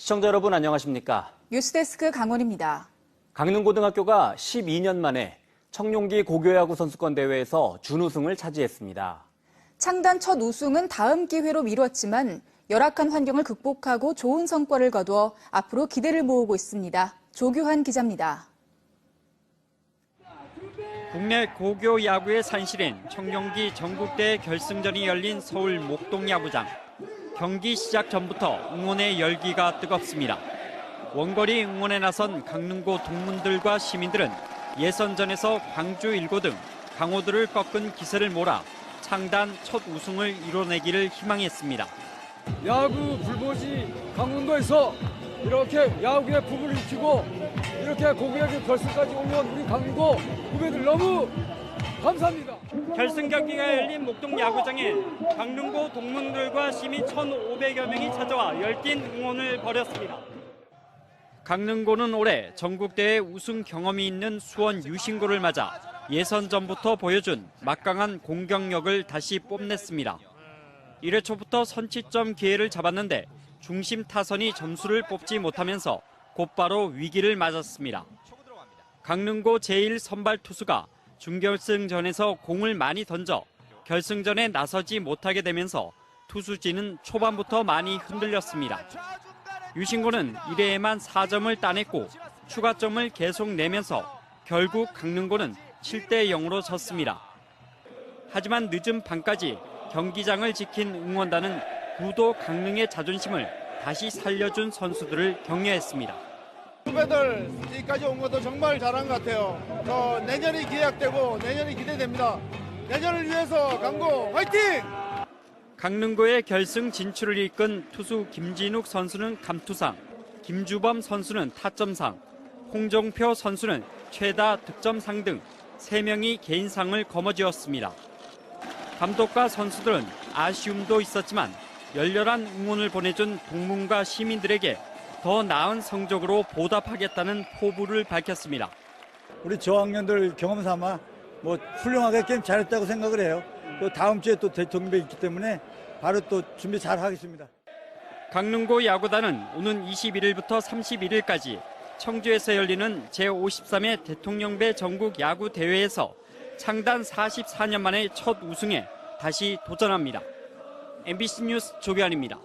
시청자 여러분 안녕하십니까? 뉴스데스크 강원입니다. 강릉고등학교가 12년 만에 청룡기 고교야구 선수권 대회에서 준우승을 차지했습니다. 창단 첫 우승은 다음 기회로 미뤘지만 열악한 환경을 극복하고 좋은 성과를 거두어 앞으로 기대를 모으고 있습니다. 조규환 기자입니다. 국내 고교 야구의 산실인 청룡기 전국대회 결승전이 열린 서울 목동 야구장. 경기 시작 전부터 응원의 열기가 뜨겁습니다. 원거리 응원에 나선 강릉고 동문들과 시민들은 예선전에서 광주 일고 등 강호들을 꺾은 기세를 몰아 창단 첫 우승을 이뤄내기를 희망했습니다. 야구 불모지 강원도에서 이렇게 야구의 부분을 익히고 이렇게 고교야구 결승까지 오면 우리 강원도 후배들 너무 감사합니다. 결승 경기가 열린 목동 야구장에 강릉고 동문들과 시민 1,500여 명이 찾아와 열띤 응원을 벌였습니다. 강릉고는 올해 전국대회 우승 경험이 있는 수원 유신고를 맞아 예선 전부터 보여준 막강한 공격력을 다시 뽐냈습니다. 1회 초부터 선취점 기회를 잡았는데 중심 타선이 점수를 뽑지 못하면서 곧바로 위기를 맞았습니다. 강릉고 제1 선발 투수가 준결승전에서 공을 많이 던져 결승전에 나서지 못하게 되면서 투수진은 초반부터 많이 흔들렸습니다. 유신고는 1회에만 4점을 따냈고 추가점을 계속 내면서 결국 강릉고는 7대 0으로 졌습니다. 하지만 늦은 밤까지 경기장을 지킨 응원단은 구도 강릉의 자존심을 다시 살려준 선수들을 격려했습니다. 후배들 여기까지 온 것도 정말 잘한 것 같아요. 저 내년이 기약되고 내년이 기대됩니다. 내년을 위해서 강고 화이팅! 강릉고의 결승 진출을 이끈 투수 김진욱 선수는 감투상, 김주범 선수는 타점상, 홍종표 선수는 최다 득점상 등 3명이 개인상을 거머쥐었습니다. 감독과 선수들은 아쉬움도 있었지만 열렬한 응원을 보내준 동문과 시민들에게 더 나은 성적으로 보답하겠다는 포부를 밝혔습니다. 우리 저학년들 경험 삼아 뭐 훌륭하게 게임 잘했다고 생각을 해요. 또 다음 주에 또 대통령배 있기 때문에 바로 또 준비 잘 하겠습니다. 강릉고 야구단은 오는 21일부터 31일까지 청주에서 열리는 제53회 대통령배 전국 야구 대회에서 창단 44년 만에 첫 우승에 다시 도전합니다. MBC 뉴스 조규환입니다.